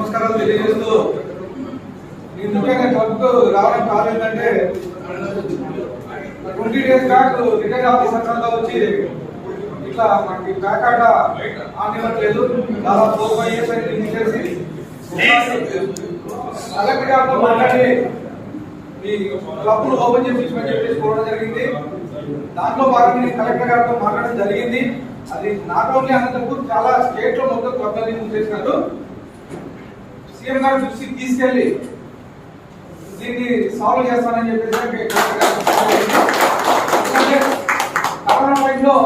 నమస్కారాలు తెలియజేస్తూ ఎందుకైనా క్లబ్కు రావడం కారణం ఏంటంటే twenty days back retire officer అంతా వచ్చి ఇట్లా మనకి బ్యాక్ ఆట ఆనివ్వట్లేదు. దాదాపు ఫోర్ ఫైవ్ ఇయర్స్ అయితే తీసేసి కలెక్టర్ గారితో మాట్లాడి ఈ క్లబ్ను ఓపెన్ చేయించమని చెప్పేసి కోరడం జరిగింది. దాంట్లో భాగంగా నేను కలెక్టర్ గారితో మాట్లాడడం జరిగింది. అది నాట్ ఓన్లీ అనంతపూర్ చాలా స్టేట్లో మొత్తం క్లబ్లని మూసేసినారు సీఎం గారు చూసి తీసుకెళ్ళి దీన్ని సాల్వ్ చేస్తానని చెప్పేసి కరోనా టైంలో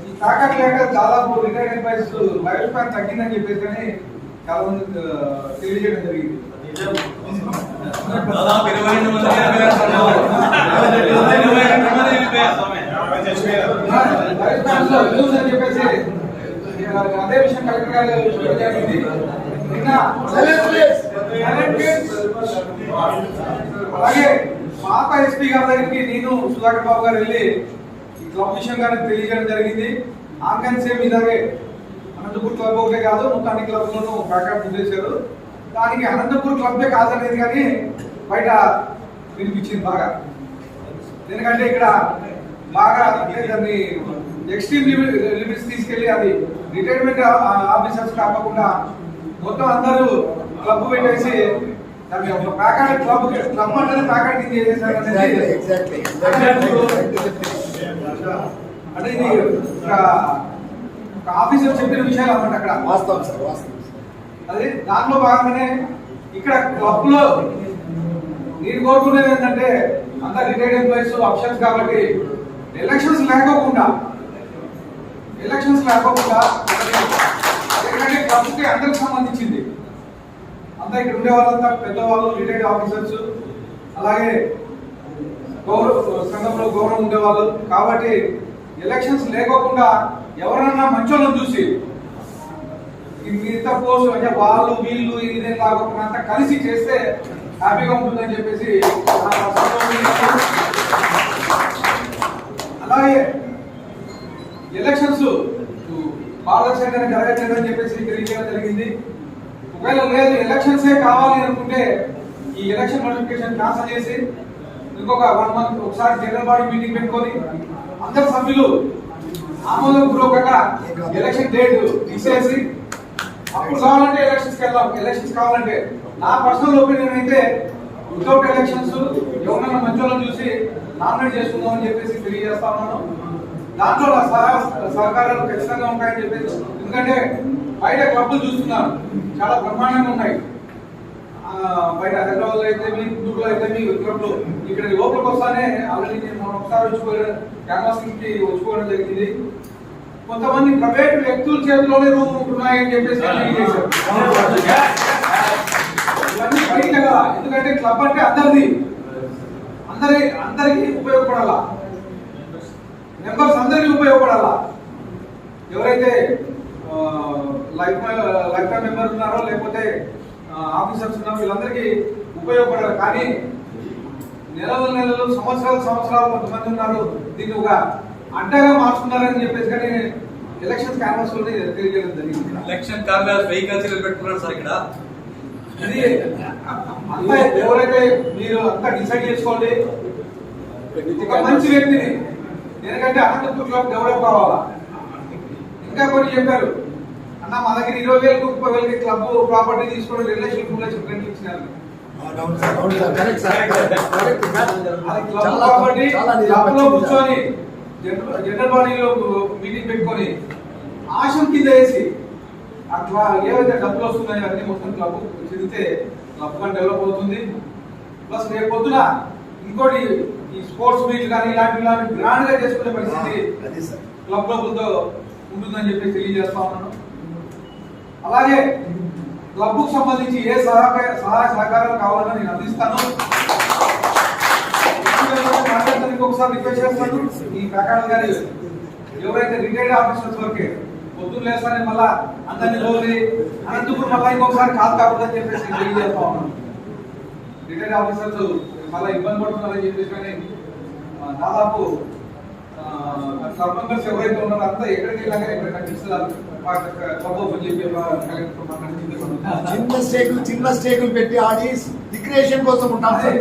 ఈ తాకట్ లేక దాదాపు రిటైర్డ్ ఎంప్లాయీస్ లైఫ్ స్పాన్ తగ్గిందని చెప్పేసి కానీ చాలా మంది తెలియజేయడం జరిగింది దాదాపు ఇరవై రెండు మంది చనిపోయారు. ఇరవై రెండు మంది చనిపోయారు స్వామి. లైఫ్ స్పాన్లో యూజ్ అని చెప్పేసి అదే విషయం కలెక్టర్ గారు జరిగింది అలాగే పాత ఎస్పీ గారి దగ్గరికి నేను సుధాకర్ బాబు గారు వెళ్ళి ఈ క్లబ్ విషయం గారికి తెలియజేయడం జరిగింది. ఆర్గన్ సేమ్ ఇలాగే అనంతపూర్ క్లబ్ ఒకటే కాదు మొత్తం అన్ని క్లబ్లను ప్యాకెట్ చేశారు. దానికి అనంతపూర్ క్లబ్బే కాదనేది కానీ బయట వినిపించింది బాగా. ఎందుకంటే ఇక్కడ బాగా దాన్ని ఎక్స్ట్రీమ్ లిమిట్స్ తీసుకెళ్ళి అది రిటైర్మెంట్ ఆఫీసర్స్ కాకుండా మొత్తం అందరూ క్లబ్ పెట్టేసి ప్యాకెట్ క్లబ్ క్లబ్ అంటేనే ప్యాకెట్ కింద చేసేసారు అనేది? అంటే ఇది ఆఫీసర్ చెప్పిన విషయాలు అన్నమాట అక్కడ. వాస్తవం సార్ వాస్తవం అది దాంట్లో భాగంగానే ఇక్కడ క్లబ్లో నేను కోరుకునేది ఏంటంటే అంత రిటైర్డ్ ఎంప్లాయీస్ ఆప్షన్స్ కాబట్టి ఎలక్షన్స్ లేకోకుండా ఎలక్షన్స్ లేకోకుండా ఎందుకంటే ప్రభుత్వం అందరికి సంబంధించింది. అంతా ఇక్కడ ఉండే వాళ్ళంతా పెద్దవాళ్ళు రిటైర్డ్ ఆఫీసర్స్ అలాగే గౌరవ సంఘంలో గౌరవం ఉండేవాళ్ళు. కాబట్టి ఎలక్షన్స్ లేకోకుండా ఎవరన్నా మంచోళ్ళని చూసి ఈ మిగతా పోస్ట్ అంటే వాళ్ళు వీళ్ళు ఇదే కాకుండా అంతా కలిసి చేస్తే హ్యాపీగా ఉంటుందని చెప్పేసి అలాగే ఎలక్షన్స్ పారదర్శకంగా జరగట్లేదని చెప్పేసి తెలియజేయడం జరిగింది. ఒకవేళ లేదు ఎలక్షన్స్ కావాలి అనుకుంటే ఈ ఎలక్షన్ నోటిఫికేషన్ క్యాన్సల్ చేసి ఇంకొక వన్ మంత్ ఒకసారి జనరల్ బాడీ మీటింగ్ పెట్టుకొని అందరు సభ్యులు ఆమోదం పూర్వక ఎలక్షన్ డేట్ తీసేసి అప్పుడు కావాలంటే ఎలక్షన్స్ వెళ్దాం ఎలక్షన్స్ కావాలంటే. నా పర్సనల్ ఒపీనియన్ అయితే వితౌట్ ఎలక్షన్స్ ఎవరైనా మంచోళ్ళని చూసి నామినేట్ చేసుకుందాం అని చెప్పేసి తెలియజేస్తా ఉన్నాను. దాంట్లో నా సహాయ సహకారాలు ఖచ్చితంగా ఉంటాయని చెప్పేసి ఎందుకంటే బయట క్లబ్లు చూస్తున్నాను చాలా బ్రహ్మాండంగా ఉన్నాయి. ఆ, బయట హైదరాబాద్ అయితే మీ గుంటూరులో అయితే మీ క్లబ్లు ఇక్కడ లోపలికి వస్తానే ఆల్రెడీ నేను మొన్న ఒకసారి వచ్చిపోయాను క్యాన్వాసింగ్కి వచ్చిపోవడం జరిగింది. కొంతమంది ప్రైవేట్ వ్యక్తుల చేతిలోనే రూమ్ ఉంటున్నాయని చెప్పేసి ఇవన్నీ బయట కదా. ఎందుకంటే క్లబ్ అంటే అందరిది. అందరి అందరికి ఉపయోగపడాలా మెంబర్స్ అందరికీ ఉపయోగపడాలా ఎవరైతే లైఫ్ లైఫ్ టైం మెంబర్స్ ఉన్నారో లేకపోతే ఆఫీసర్స్ ఉన్నారో వీళ్ళందరికీ ఉపయోగపడాలి. కానీ నెలలు నెలలు సంవత్సరాలు సంవత్సరాలు కొంతమంది ఉన్నారు దీన్ని ఒక అడ్డగా మార్చుకున్నారని చెప్పేసి కానీ ఎలక్షన్ క్యాన్వాస్లో తెలియజేయడం జరిగింది. ఎలక్షన్ కల్చర్లు పెట్టుకున్నారు సార్ ఇక్కడ. ఇది అంతా ఎవరైతే మీరు అంతా డిసైడ్ చేసుకోండి ఒక మంచి వ్యక్తిని. ఎందుకంటే అనంతపూర్ క్లబ్ డెవలప్ కావాలా? ఇంకా కొన్ని చెప్పారు. అన్న మా దగ్గర ఇరవై వేలకు ముప్పై వేలకి క్లబ్ ప్రాపర్టీ లక్షలు మూడు లక్షలు రెంట్లు ఇచ్చినారు. కూర్చొని జనరల్ బాడీలో మీటింగ్ పెట్టుకొని ఆశం కింద వేసి అట్లా ఏవైతే డబ్బులు వస్తున్నాయో అన్ని మొత్తం క్లబ్ చెందితే క్లబ్గా డెవలప్ అవుతుంది. ప్లస్ రేపు పొద్దున ఇంకోటి ఈ స్పోర్ట్స్ మీట్ కానీ ఇలాంటి ఇలాంటి గ్రాండ్గా చేసుకునే పరిస్థితి క్లబ్ క్లబ్లతో ఉంటుందని చెప్పి తెలియజేస్తా ఉన్నాను. అలాగే క్లబ్కు సంబంధించి ఏ సహకార సహాయ సహకారాలు కావాలన్నా నేను అందిస్తాను. మాట్లాడడానికి ఒకసారి రిక్వెస్ట్ చేస్తాను. ఈ ప్రకారం గారి ఎవరైతే రిటైర్డ్ ఆఫీసర్స్ వరకే పొద్దున్న లేస్తానే మళ్ళా అందరిని రోజు అనంతపురం మళ్ళీ ఇంకొకసారి కాదు కాకూడదని చెప్పేసి నేను తెలియజేస్తా ఉన్నాను. రిటైర్డ్ ఆఫీసర్స్ మళ్ళీ ఇబ్బంది పడుతున్నారని చెప్పేసి కానీ దాదాపు సబ్ మెంబర్స్ ఎవరైతే ఉన్నారో అంతా ఎక్కడికి వెళ్ళాక ఇక్కడ మాట్లాడింది చిన్న స్టేకులు చిన్న స్టేకులు పెట్టి ఆడి రిక్రియేషన్ కోసం ఉంటాం సార్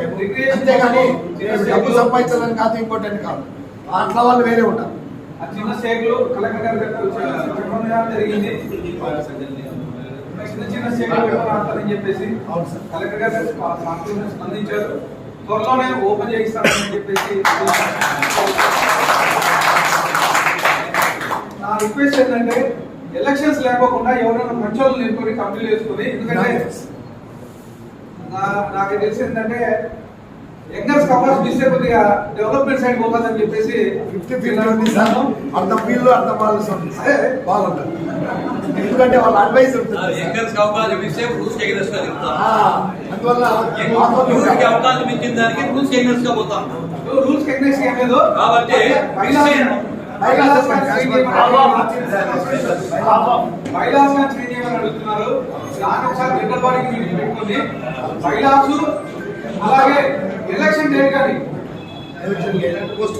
అంతేగాని డబ్బు సంపాదించాలని కాదు ఇంపార్టెంట్ కాదు. అట్లా వాళ్ళు వేరే ఉంటారు. ఆ చిన్న స్టేకులు కలెక్టర్ గారి దగ్గర చెప్పడం జరిగింది. చిన్న చిన్న స్టేకులు చెప్పేసి. కలెక్టర్ గారు స్పందించారు. త్వరలోనే ఓపెన్ చేయిస్తారని చెప్పేసి రిక్వెస్ట్ ఏంటంటే ఎలక్షన్స్ లేకోకుండా ఎవరైనా మంచోళ్ళు నిలుపుకొని కంపెనీలు వేసుకొని ఎందుకంటే నా- నాకు తెలిసి ఏంటంటే యంగర్స్ కెపాసిటీ ఇస్తే కొద్దిగా డెవలప్మెంట్ సైడ్ చెప్పేసి ఉంది సార్. అర్థం వీళ్ళు అర్థం వాళ్ళు అదే. బాగుంటుంది. ఎందుకంటే వాళ్ళ అడ్వైస్ ఉంటుంది. యంగర్స్ రూల్స్ ఆ, అందువల్ల అవకాశం ఇచ్చిన దానికి రూల్స్ ఎగరెస్ట్గా పోతాం. రూల్స్ టెక్నిక్స్ ఏం లేదు కాబట్టి మైలాస్ బైలాస్ అడుగుతున్నారు దాని ఒకసారి జనరల్ మీటింగ్ అలాగే ఎలక్షన్ డేట్ కానీ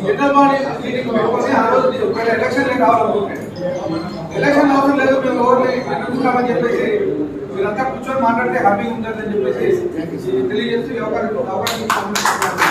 జనరల్ బాడీ మీటింగ్ ఆ రోజు ఒకవేళ ఎలక్షన్ కావాలనుకుంటే ఎలక్షన్ అవసరం లేదు మేము ఎవరిని ఎన్నుకుంటామని చెప్పేసి మీరంతా కూర్చొని మాట్లాడితే హ్యాపీగా ఉంటుందని చెప్పేసి తెలియజేస్తూ అవకాశం అవకాశం